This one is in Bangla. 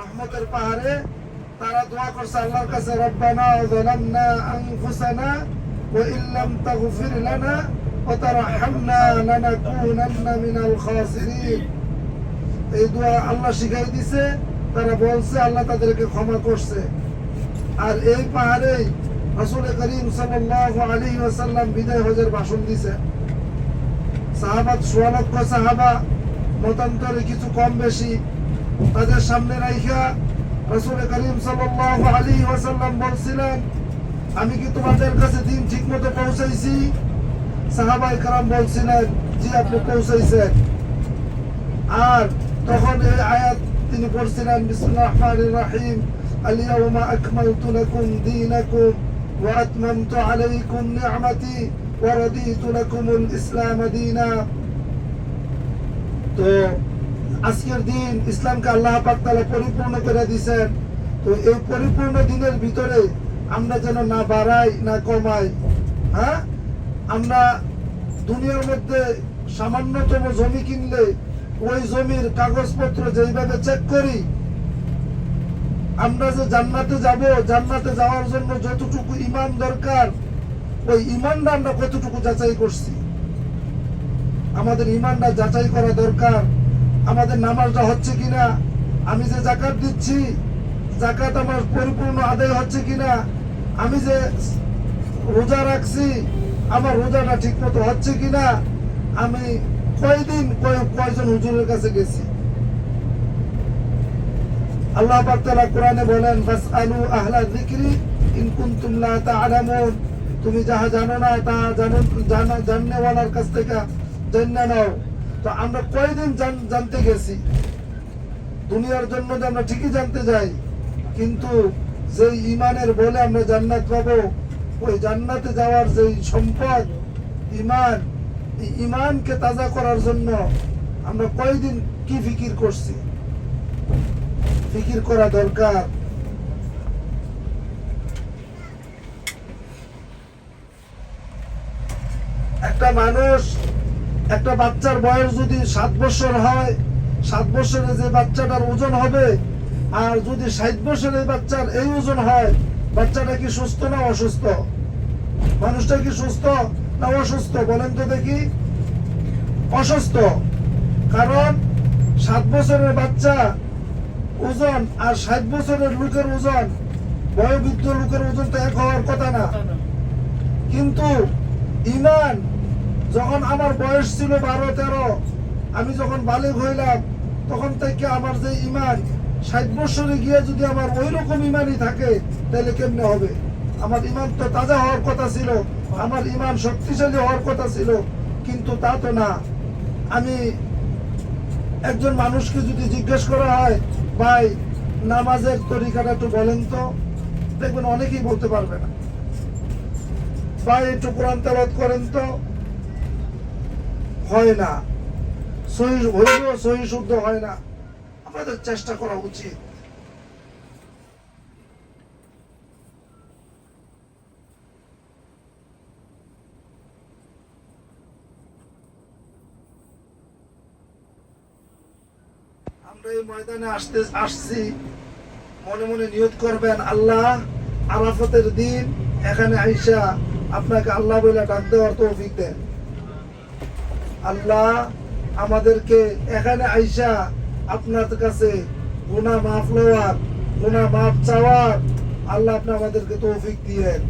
রহমতের পাহাড়ে তারা দোয়া করছে আল্লাহর কাছে, রব্বানা যালামনা আনফুসানা ওয়া ইল্লাম তাগফির লানা ওয়া তারহামনা লানাকুনান্না মিনাল খাসিরিন। এই দোয়া আল্লাহ শিখাই দিছে, তারা বলছে, আল্লাহ তাদেরকে ক্ষমা করছে। আর এই পাহাড়ে রাসূল করিম সাল্লাল্লাহু আলাইহি ওয়াসাল্লাম বিদায় হজের ভাষণ দিছে। সাহাবাত, সোয়া সাহাবা, মতান্তরে কিছু কম বেশি তাদের সামনে রাইখা রাসূল করিম সাল্লাল্লাহু আলাইহি ওয়াসাল্লাম বলছিলেন আমি কি তোমাদের কাছে দিন ঠিকমতো পৌঁছাইছি সাহাবাই কারাম বলছিলেন জি আপনি পৌঁছাইছেন আর তখন এই আয়াত তিনি পড়ছিলেন বিসমিল্লাহির রহমানির রহিম اليوم أكملت لكم دينكم وأتممت عليكم نعمتي ورضيت لكم الإسلام دينا তো আজকের দিন ইসলামকে আল্লাহ পাক তাআলা পরিপূর্ণ করে দিয়েছেন তো এই পরিপূর্ণ দিনের ভিতরে আমরা যেন না বাড়াই, না কমাই হ্যাঁ? আমরা দুনিয়ার মধ্যে সামান্যতম জমি কিনলে ওই জমির কাগজপত্র যেইভাবে চেক করি, আমরা যে জান্নাতে যাব, জান্নাতে যাওয়ার জন্য যতটুকু ইমান দরকার, ওই ইমানটা আমরা কতটুকু যাচাই করছি? আমাদের ইমানটা যাচাই করা দরকার। আমাদের নামাজটা হচ্ছে কিনা? আমি যে জাকাত দিচ্ছি জাকাত আমার পরিপূর্ণ আদায় হচ্ছে কিনা? আমি যে রোজা রাখছি, আমার রোজাটা ঠিক মতো হচ্ছে কিনা? আমি কয়দিন কয় কয়জন হুজুরের কাছে গেছি? আল্লাহ পাক তাআলা কোরআনে বলেন বাস আলু আহলা যিকরি ইন কুনতুম লা তা'লামুন তুমি যাহা জানো না তা জানো জানা জাননেওয়ালার কাছ থেকে জেনে নাও। তো আমরা কয়দিন জান- জানতে গেছি। দুনিয়ার জন্য যে আমরা ঠিকই জানতে যাই, কিন্তু যে ইমানের বলে আমরা জান্নাত পাবো, ওই জান্নাতে যাওয়ার যে সম্পদ ইমান ইমানকে তাজা করার জন্য আমরা কয়দিন কি ফিকির করছি? ফিকির করা দরকার। একটা মানুষ একটা বাচ্চার বয়স যদি সাত বছর হয় সাত বছরে যে বাচ্চাটার ওজন হবে আর যদি ষাট বছরের বাচ্চার এই ওজন হয় বাচ্চাটা কি সুস্থ না অসুস্থ? মানুষটা কি সুস্থ না অসুস্থ? বলেন তো দেখি। অসুস্থ। কারণ সাত বছরের বাচ্চা ওজন আর ষাট বছরের লোকের ওজন বয়োবৃদ্ধ লোকের ওজন তো এক হওয়ার কথা না। কিন্তু ইমান যখন আমার বয়স ছিল বারো, তেরো, আমি যখন বালিক হইলাম, তখন থেকে আমার যে ইমান, ষাট বছরে গিয়ে যদি আমার ওই রকম ইমানই থাকে, তাহলে কেমনে হবে? আমার ইমান তো তাজা হওয়ার কথা ছিল, আমার ইমান শক্তিশালী হওয়ার কথা ছিল, কিন্তু তা তো না। আমি একজন মানুষকে যদি জিজ্ঞেস করা হয়, ভাই, নামাজের তরিকাটা একটু বলেন তো? দেখবেন অনেকেই বলতে পারবে না। ভাই, একটু কোরআন তেলাওয়াত করেন তো? হয় না। সহি হইলেও সহি শুদ্ধ হয় না। আমাদের চেষ্টা করা উচিত। আমরা এই ময়দানে আসতে, আসছি। মনে মনে নিয়ত করবেন আল্লাহ। আরাফতের দিন, এখানে আইসা আপনাকে আল্লাহ বলে ডাক দেওয়ার তৌফিক দেন। আল্লাহ আমাদেরকে এখানে আইসা আপনার কাছে গুনাহ মাফ লওয়ার গুনাহ মাফ চাওয়ার আল্লাহ আপনি আমাদেরকে তৌফিক দিয়েন।